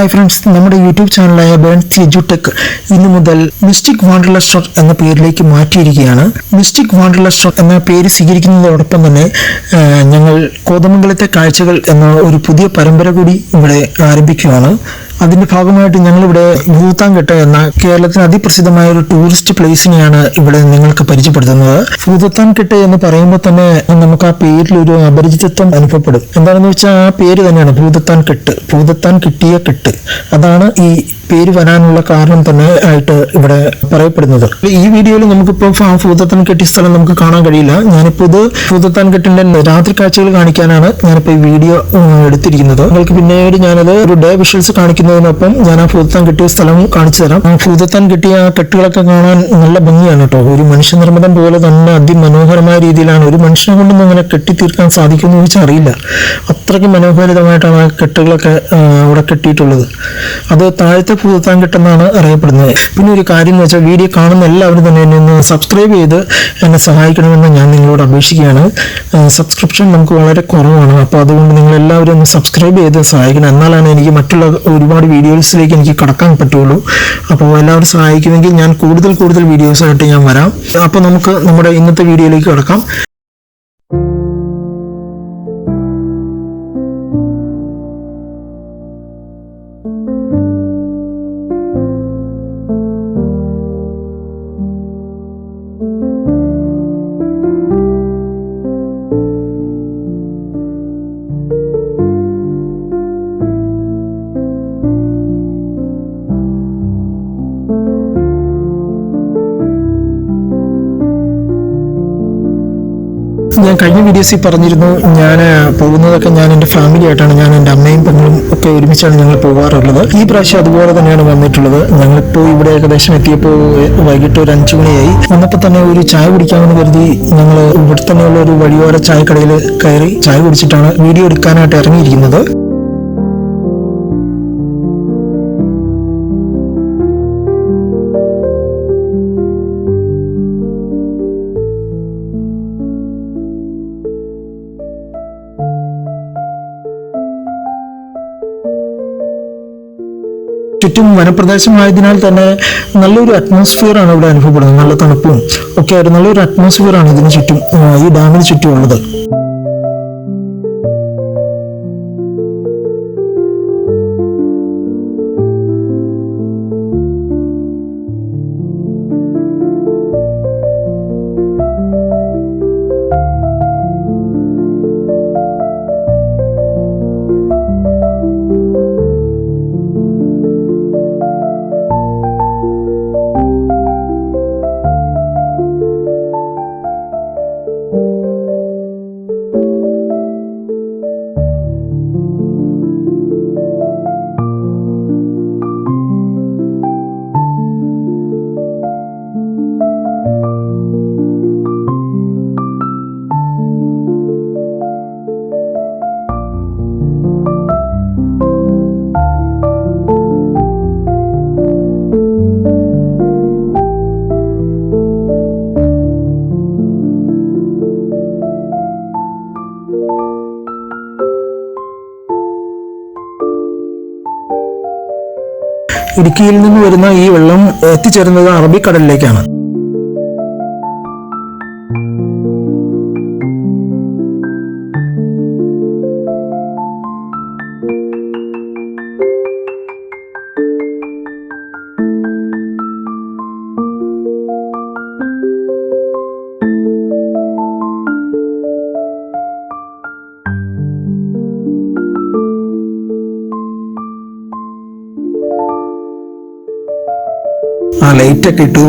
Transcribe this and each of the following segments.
Hi friends നമ്മുടെ YouTube ചാനലായ Burns എജുടെക് ഇന്നു മുതൽ മിസ്റ്റിക് വാണ്ടർലസ്റ്റർ എന്ന പേരിലേക്ക് മാറ്റിയിരിക്കുകയാണ്. മിസ്റ്റിക് വാണ്ടർലസ്റ്റർ എന്ന പേര് സ്വീകരിക്കുന്നതോടൊപ്പം തന്നെ ഞങ്ങൾ കോതമംഗലത്തെ കാഴ്ചകൾ എന്ന ഒരു പുതിയ പരമ്പര കൂടി ഇവിടെ ആരംഭിക്കുകയാണ്. അതിന്റെ ഭാഗമായിട്ട് ഞങ്ങളിവിടെ ഭൂതാൻകെട്ട് എന്ന കേരളത്തിന് അതിപ്രസിദ്ധമായ ഒരു ടൂറിസ്റ്റ് പ്ലേസിനെയാണ് ഇവിടെ നിങ്ങൾക്ക് പരിചയപ്പെടുത്തുന്നത്. ഭൂതത്താൻകെട്ട് എന്ന് പറയുമ്പോൾ തന്നെ നമുക്ക് ആ പേരിൽ ഒരു അപരിചിതത്വം അനുഭവപ്പെടും. എന്താണെന്ന് വെച്ചാൽ ആ പേര് തന്നെയാണ് ഭൂതത്താൻ കെട്ട് ഭൂതത്താൻ കിട്ടിയ കെട്ട്. അതാണ് ഈ പേര് വരാനുള്ള കാരണം തന്നെ ആയിട്ട് ഇവിടെ പറയപ്പെടുന്നത്. ഈ വീഡിയോയിൽ നമുക്കിപ്പോൾ ഭൂതത്താൻ കെട്ടിയ സ്ഥലം നമുക്ക് കാണാൻ കഴിയില്ല. ഞാനിപ്പോൾ ഇത് ഭൂതത്താൻ കെട്ടിന്റെ രാത്രി കാഴ്ചകൾ കാണിക്കാനാണ് ഞാനിപ്പോൾ ഈ വീഡിയോ എടുത്തിരിക്കുന്നത്. നിങ്ങൾക്ക് പിന്നീട് ഞാനത് ഒരു ഡേ വിഷ്വൽസ് കാണിക്കുന്നതിനൊപ്പം ഞാൻ ആ ഭൂതത്താൻ കിട്ടിയ സ്ഥലം കാണിച്ചു തരാം. ആ ഭൂതത്താൻ കിട്ടിയ ആ കെട്ടുകളൊക്കെ കാണാൻ നല്ല ഭംഗിയാണ് കേട്ടോ ഒരു മനുഷ്യനിർമ്മിതം പോലെ തന്നെ അതിമനോഹരമായ രീതിയിലാണ് ഒരു മനുഷ്യനെ കൊണ്ടൊന്നും അങ്ങനെ കെട്ടിത്തീർക്കാൻ സാധിക്കുമെന്ന് ചോദിച്ചാൽ അറിയില്ല. അത്രയ്ക്ക് മനോഹരിതമായിട്ടാണ് ആ കെട്ടുകളൊക്കെ അവിടെ കെട്ടിയിട്ടുള്ളത്. അത് താഴത്തെ ഭൂതത്താൻ കെട്ടെന്നാണ് അറിയപ്പെടുന്നത്. പിന്നെ ഒരു കാര്യം എന്ന് വെച്ചാൽ വീഡിയോ കാണുന്ന എല്ലാവരും തന്നെ എന്നെ ഒന്ന് സബ്സ്ക്രൈബ് ചെയ്ത് എന്നെ സഹായിക്കണമെന്ന് ഞാൻ നിങ്ങളോട് അപേക്ഷിക്കുകയാണ്. സബ്സ്ക്രിപ്ഷൻ നമുക്ക് വളരെ കുറവാണ്. അപ്പോൾ അതുകൊണ്ട് നിങ്ങളെല്ലാവരും ഒന്ന് സബ്സ്ക്രൈബ് ചെയ്ത് സഹായിക്കണം. എന്നാലാണ് എനിക്ക് മറ്റുള്ള ഒരുപാട് വീഡിയോസിലേക്ക് എനിക്ക് കടക്കാൻ പറ്റുള്ളൂ. അപ്പോൾ എല്ലാവരും സഹായിക്കുമെങ്കിൽ ഞാൻ കൂടുതൽ കൂടുതൽ വീഡിയോസായിട്ട് ഞാൻ വരാം. അപ്പോൾ നമുക്ക് നമ്മുടെ ഇന്നത്തെ വീഡിയോയിലേക്ക് കടക്കാം. ഞാൻ കഴിഞ്ഞ വീഡിയോസിൽ പറഞ്ഞിരുന്നു ഞാൻ പോകുന്നതൊക്കെ ഞാൻ എന്റെ ഫാമിലി ആയിട്ടാണ്. ഞാൻ എന്റെ അമ്മയും പെങ്ങളും ഒക്കെ ഒരുമിച്ചാണ് ഞങ്ങൾ പോകാറുള്ളത്. ഈ പ്രാവശ്യം അതുപോലെ തന്നെയാണ് വന്നിട്ടുള്ളത്. ഞങ്ങളിപ്പോൾ ഇവിടെ ഏകദേശം എത്തിയപ്പോൾ വൈകിട്ട് ഒരു അഞ്ചു മണിയായി. വന്നപ്പോൾ തന്നെ ഒരു ചായ കുടിക്കാമെന്ന് കരുതി ഞങ്ങൾ ഇവിടെ തന്നെയുള്ള ഒരു വഴിയോര ചായക്കടയിൽ കയറി ചായ കുടിച്ചിട്ടാണ് വീഡിയോ എടുക്കാനായിട്ട് ഇറങ്ങിയിരിക്കുന്നത്. ചുറ്റും വനപ്രദേശമായതിനാൽ തന്നെ നല്ലൊരു അറ്റ്മോസ്ഫിയർ ആണ് ഇവിടെ അനുഭവപ്പെടുന്നത്. നല്ല തണുപ്പും ഒക്കെ ആയിട്ട് നല്ലൊരു അറ്റ്മോസ്ഫിയർ ആണ് ഇതിന് ചുറ്റും ഈ ഡാമിന് ചുറ്റും ഇടുക്കിയിൽ നിന്ന് വരുന്ന ഈ വെള്ളം എത്തിച്ചേരുന്നത് അറബിക്കടലിലേക്കാണ്. ആ ലൈറ്റ് ഒക്കെ ഇട്ടു.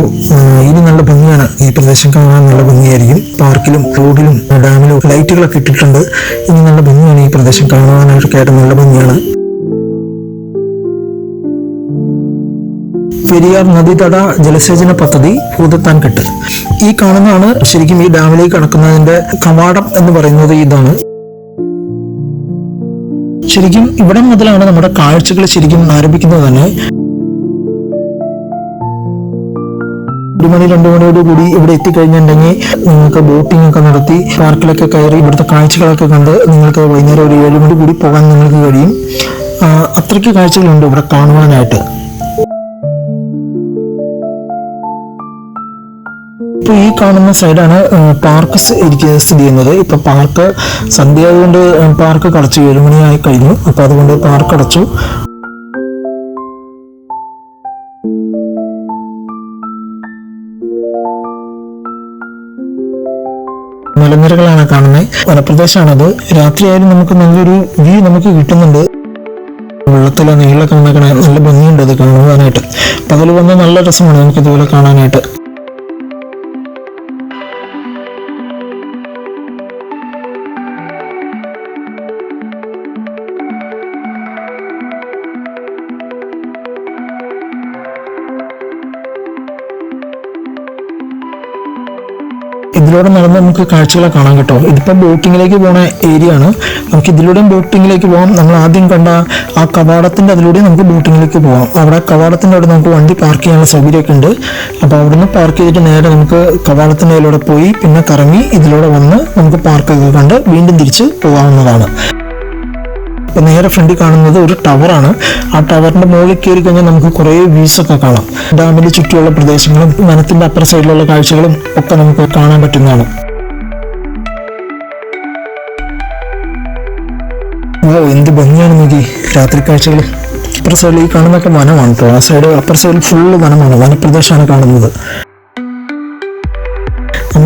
ഇനി നല്ല ഭംഗിയാണ്. ഈ പ്രദേശം കാണാൻ നല്ല ഭംഗിയായിരിക്കും. പാർക്കിലും റോഡിലും ഡാമിലും ലൈറ്റുകളൊക്കെ ഇട്ടിട്ടുണ്ട്. ഇനി നല്ല ഭംഗിയാണ് ഈ പ്രദേശം കാണാനായിട്ടൊക്കെ ആയിട്ട് നല്ല ഭംഗിയാണ്. പെരിയാർ നദീതട ജലസേചന പദ്ധതി ഭൂതത്താൻകെട്ട്. ഈ കാണുന്നതാണ് ശരിക്കും ഈ ഡാമിലേക്ക് കടക്കുന്നതിന്റെ കവാടം എന്ന് പറയുന്നത് ഇതാണ്. ശരിക്കും ഇവിടെ മുതലാണ് നമ്മുടെ കാഴ്ചകൾ ശരിക്കും ആരംഭിക്കുന്നത് തന്നെ. ഒരു മണി രണ്ടു മണിയോട് കൂടി ഇവിടെ എത്തിക്കഴിഞ്ഞിട്ടുണ്ടെങ്കിൽ നിങ്ങൾക്ക് ബോട്ടിംഗ് ഒക്കെ നടത്തി പാർക്കിലൊക്കെ കയറി ഇവിടുത്തെ കാഴ്ചകളൊക്കെ കണ്ട് നിങ്ങൾക്ക് വൈകുന്നേരം ഒരു ഏഴ് മണി കൂടി പോകാൻ നിങ്ങൾക്ക് കഴിയും. അത്രയ്ക്ക് കാഴ്ചകളുണ്ട് ഇവിടെ കാണുവാനായിട്ട്. ഇപ്പോൾ ഈ കാണുന്ന സൈഡാണ് പാർക്ക് സ്ഥിതി ചെയ്യുന്നത്. ഇപ്പൊ പാർക്ക് സന്ധ്യ ആയതുകൊണ്ട് പാർക്ക് കടച്ചു. ഏഴ് മണിയായി കഴിഞ്ഞു. അപ്പൊ അതുകൊണ്ട് പാർക്ക് അടച്ചു. മലനിരകളാണ് കാണുന്നത് വനപ്രദേശമാണത് രാത്രിയായാലും നമുക്ക് നല്ലൊരു വ്യൂ നമുക്ക് കിട്ടുന്നുണ്ട്. വെള്ളത്തിലെ നീളൊക്കെ വന്നേക്കണ നല്ല ഭംഗിയുണ്ട് അത് കാണുവാനായിട്ട്. പകൽ വന്നാൽ നല്ല രസമാണ് നമുക്ക് ഇതുപോലെ കാണാനായിട്ട്. ഇതിലൂടെ നടന്ന് നമുക്ക് കാഴ്ചകളെ കാണാൻ കേട്ടോ. ഇതിപ്പോൾ ബോട്ടിങ്ങിലേക്ക് പോണ ഏരിയ ആണ്. നമുക്ക് ഇതിലൂടെയും ബോട്ടിങ്ങിലേക്ക് പോകാം നമ്മൾ ആദ്യം കണ്ട ആ കവാടത്തിന്റെ അതിലൂടെ നമുക്ക് ബോട്ടിങ്ങിലേക്ക് പോകാം അവിടെ കവാടത്തിന്റെ അവിടെ നമുക്ക് വണ്ടി പാർക്ക് ചെയ്യാനുള്ള സൗകര്യമൊക്കെ ഉണ്ട്. അപ്പോൾ അവിടുന്ന് പാർക്ക് ചെയ്തിട്ട് നേരെ നമുക്ക് കവാടത്തിന്റെ അതിലൂടെ പോയി പിന്നെ കറങ്ങി ഇതിലൂടെ വന്ന് നമുക്ക് പാർക്കൊക്കെ കണ്ട് വീണ്ടും തിരിച്ച് പോകാവുന്നതാണ്. ഇപ്പൊ നേരെ ഫ്രണ്ടിൽ കാണുന്നത് ഒരു ടവറാണ്. ആ ടവറിന്റെ മുകളിൽ കയറി കഴിഞ്ഞാൽ നമുക്ക് കുറേ വ്യൂസ് ഒക്കെ കാണാം. ഡാമിന് ചുറ്റുമുള്ള പ്രദേശങ്ങളും വനത്തിന്റെ അപ്പുറ സൈഡിലുള്ള കാഴ്ചകളും ഒക്കെ നമുക്ക് കാണാൻ പറ്റുന്നതാണ്. ഓ എന്ത് ഭംഗിയാണ് നോക്കി. രാത്രി കാഴ്ചകൾ. അപ്പുറ സൈഡിൽ ഈ കാണുന്നൊക്കെ വനമാണ് കേട്ടോ. ആ സൈഡ് അപ്പുറ സൈഡിൽ ഫുള്ള് വനമാണ്. വനപ്രദേശമാണ് കാണുന്നത്.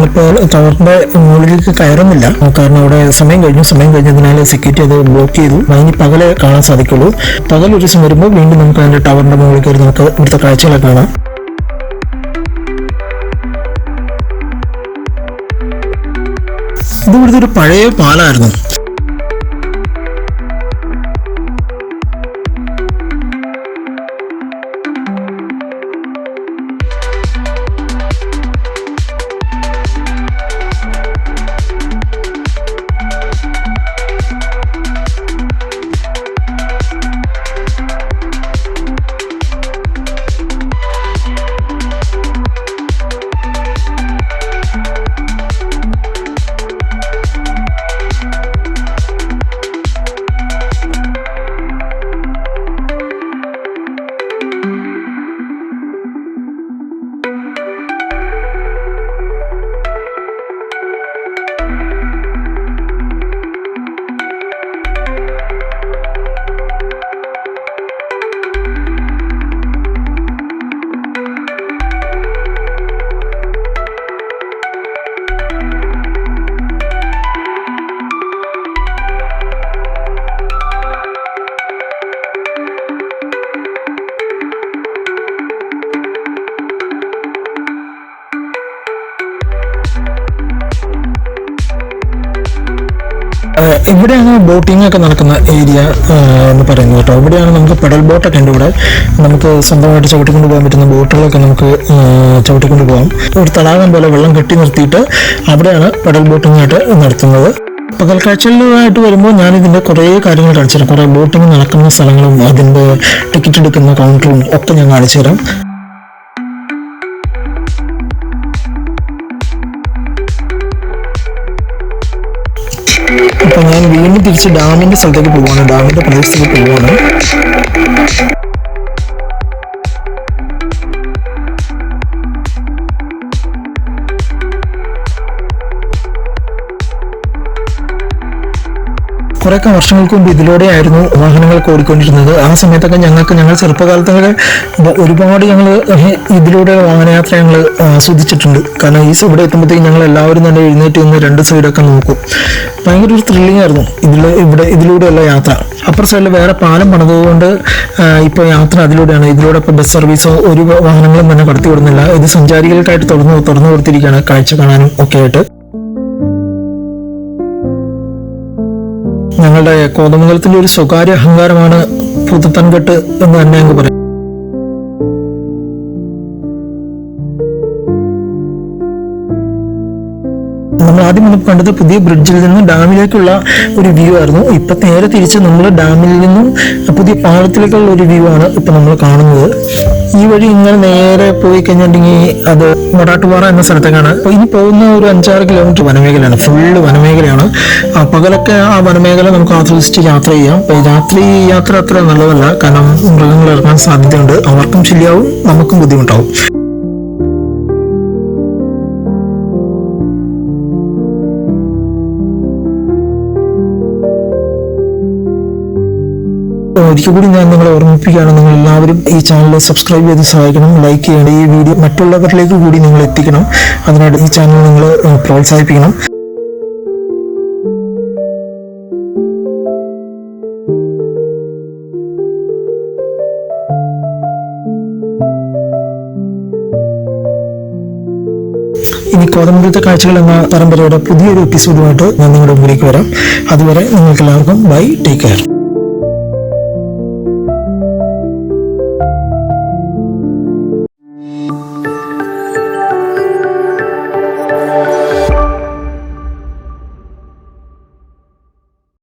നമ്മളിപ്പോൾ ടവറിന്റെ മുകളിലേക്ക് കയറുന്നില്ല. കാരണം അവിടെ സമയം കഴിഞ്ഞു. സമയം കഴിഞ്ഞതിനാൽ സെക്യൂരിറ്റി അത് ബ്ലോക്ക് ചെയ്തു. ഇനി പകലെ കാണാൻ സാധിക്കുള്ളൂ. പകൽ ഒരു ദിവസം വരുമ്പോൾ വീണ്ടും നമുക്ക് അതിന്റെ ടവറിന്റെ മുകളിൽ കയറി നമുക്ക് ഇവിടുത്തെ കാഴ്ചകളൊക്കെ കാണാം. ഇത് ഇവിടുത്തെ ഒരു പഴയ പാലായിരുന്നു. ഇവിടെയാണ് ബോട്ടിംഗ് ഒക്കെ നടക്കുന്ന ഏരിയ എന്ന് പറയുന്നത് കേട്ടോ? ഇവിടെയാണ് നമുക്ക് പെഡൽ ബോട്ടൊക്കെ ഉണ്ട് ഇവിടെ. നമുക്ക് സ്വന്തമായിട്ട് ചവിട്ടിക്കൊണ്ട് പോകാൻ പറ്റുന്ന ബോട്ടുകളൊക്കെ നമുക്ക് ചവിട്ടിക്കൊണ്ട് പോകാം. ഒരു തടാകം പോലെ വെള്ളം കെട്ടി നിർത്തിയിട്ട് അവിടെയാണ് പെഡൽ ബോട്ടിംഗ് ആയിട്ട് നടത്തുന്നത്. പകൽ കാഴ്ചകളിലായിട്ട് വരുമ്പോൾ ഞാൻ ഇതിന്റെ കുറേ കാര്യങ്ങൾ കാണിച്ചു തരാം. കുറേ ബോട്ടിംഗ് നടക്കുന്ന സ്ഥലങ്ങളും അതിന്റെ ടിക്കറ്റ് എടുക്കുന്ന കൗണ്ടറും ഒക്കെ ഞാൻ കാണിച്ചു തരാം. അപ്പൊ ഞാൻ വീണ്ടും തിരിച്ച് ഡാമിന്റെ സ്ഥലത്തേക്ക് പോവാണ്. ഡാമിന്റെ പ്രദേശത്തേക്ക് പോവാണ്. കുറേയൊക്കെ വർഷങ്ങൾക്ക് മുമ്പ് ഇതിലൂടെയായിരുന്നു വാഹനങ്ങൾ ഓടിക്കൊണ്ടിരുന്നത്. ആ സമയത്തൊക്കെ ഞങ്ങൾക്ക് ഞങ്ങൾ ചെറുപ്പകാലത്തൊക്കെ ഒരുപാട് ഞങ്ങൾ ഇതിലൂടെ വാഹനയാത്ര ഞങ്ങൾ ആസ്വദിച്ചിട്ടുണ്ട് കാരണം ഈ ഇവിടെ എത്തുമ്പോഴത്തേക്കും ഞങ്ങൾ എല്ലാവരും തന്നെ എഴുന്നേറ്റ് നിന്ന് രണ്ട് സൈഡൊക്കെ നോക്കും. ഭയങ്കര ഒരു ത്രില്ലിംഗ് ആയിരുന്നു ഇതിൽ ഇവിടെ ഇതിലൂടെയുള്ള യാത്ര. അപ്പുറ സൈഡിൽ വേറെ പാലം പണിതുകൊണ്ട് ഇപ്പോൾ യാത്ര അതിലൂടെയാണ്. ഇതിലൂടെ ഇപ്പോൾ ബസ് സർവീസോ ഒരു വാഹനങ്ങളും തന്നെ കടത്തി വിടുന്നില്ല ഇത് സഞ്ചാരികൾക്കായിട്ട് തുറന്നു തുറന്നു കൊടുത്തിരിക്കുകയാണ് കാഴ്ച കാണാനും ഒക്കെ ആയിട്ട്. ഞങ്ങളുടെ കോതമംഗലത്തിന്റെ ഒരു സ്വകാര്യ അഹങ്കാരമാണ് പുതുത്തൻകെട്ട് എന്ന് തന്നെ അങ്ങ് പറയും. നമ്മൾ ആദ്യം നമുക്ക് കണ്ടത് പുതിയ ബ്രിഡ്ജിൽ നിന്ന് ഡാമിലേക്കുള്ള ഒരു വ്യൂ ആയിരുന്നു. ഇപ്പൊ നേരെ തിരിച്ച് നമ്മൾ ഡാമിൽ നിന്നും പുതിയ പാലത്തിലേക്കുള്ള ഒരു വ്യൂ ആണ് ഇപ്പൊ നമ്മൾ കാണുന്നത്. ഈ വഴി ഇങ്ങനെ നേരെ പോയി കഴിഞ്ഞിട്ടുണ്ടെങ്കിൽ അത് മൊടാട്ടുപാറ എന്ന സ്ഥലത്തേക്കാണ്. അപ്പൊ ഇനി പോകുന്ന ഒരു അഞ്ചാറ് കിലോമീറ്റർ വനമേഖലയാണ്. ഫുള്ള് വനമേഖലയാണ്. പകലൊക്കെ ആ വനമേഖല നമുക്ക് ആസ്വദിച്ചിട്ട് യാത്ര ചെയ്യാം. രാത്രി യാത്ര അത്ര നല്ലതല്ല. കാരണം മൃഗങ്ങൾ ഇറങ്ങാൻ സാധ്യതയുണ്ട്. അവർക്കും ശരിയാവും നമുക്കും ബുദ്ധിമുട്ടാവും. ഒരിക്കൽ കൂടി ഞാൻ നിങ്ങളെ ഓർമ്മിപ്പിക്കുകയാണ്. നിങ്ങൾ എല്ലാവരും ഈ ചാനൽ സബ്സ്ക്രൈബ് ചെയ്ത് സഹായിക്കണം. ലൈക്ക് ചെയ്യണം. ഈ വീഡിയോ മറ്റുള്ളവരിലേക്ക് കൂടി നിങ്ങൾ എത്തിക്കണം. അതിനായിട്ട് ഈ ചാനൽ നിങ്ങൾ പ്രോത്സാഹിപ്പിക്കണം. ഇനി കോതമംഗലത്തെ കാഴ്ചകൾ എന്ന പരമ്പരയുടെ പുതിയൊരു എപ്പിസോഡുമായിട്ട് ഞാൻ നിങ്ങളുടെ മുമ്പിലേക്ക് വരാം. അതുവരെ നിങ്ങൾക്ക് എല്ലാവർക്കും ബൈ ടേക്ക് കെയർ